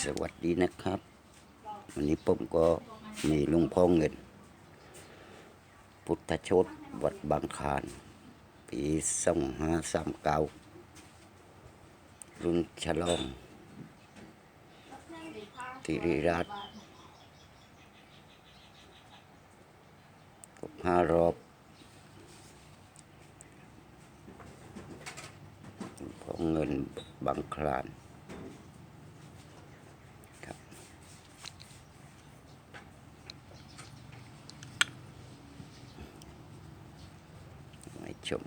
สวัสดีนะครับ วันนี้ผมก็มีหลุงพ่อเงิน พุทธชตวัดบางคาน ปีสองห้าสามเก้ารุ่นฉลองติริราชครบห้ารอบหลวงพ่อเงินบางคลาน ครับไม่ ชม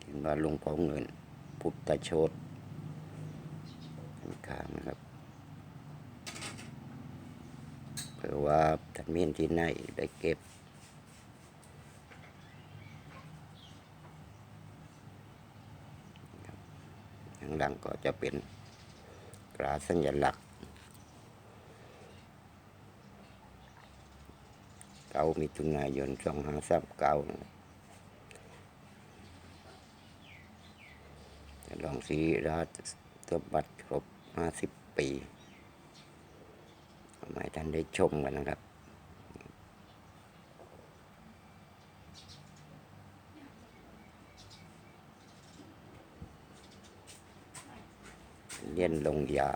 เห็นว่าลวงพ่อเงิน พุทธโชตข้างนะครับเผื่อว่าท่านมีนที่ไหนได้เก็บข้างหลังก็จะเป็นตราสัญลักษณ์ เก้ามิถุนายนสองห้าสามเก้าลองสีราชสมบัติครบห้าสิบปีทำไมท่านได้ชมกันนะครับเลี่ยนลงยา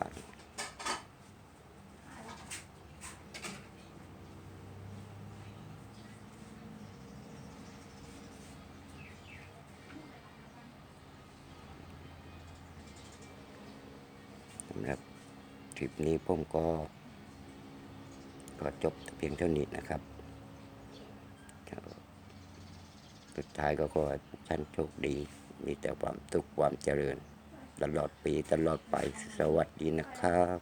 หรับทริปนี้ผมก็ก็จบเพียงเท่านี้นะครับสุดท้ายก็ขอให้ทุกท่านโชคดี มีแต่ความทุกข์ความเจริญ ตลอดปีตลอดไปสวัสดีนะครับ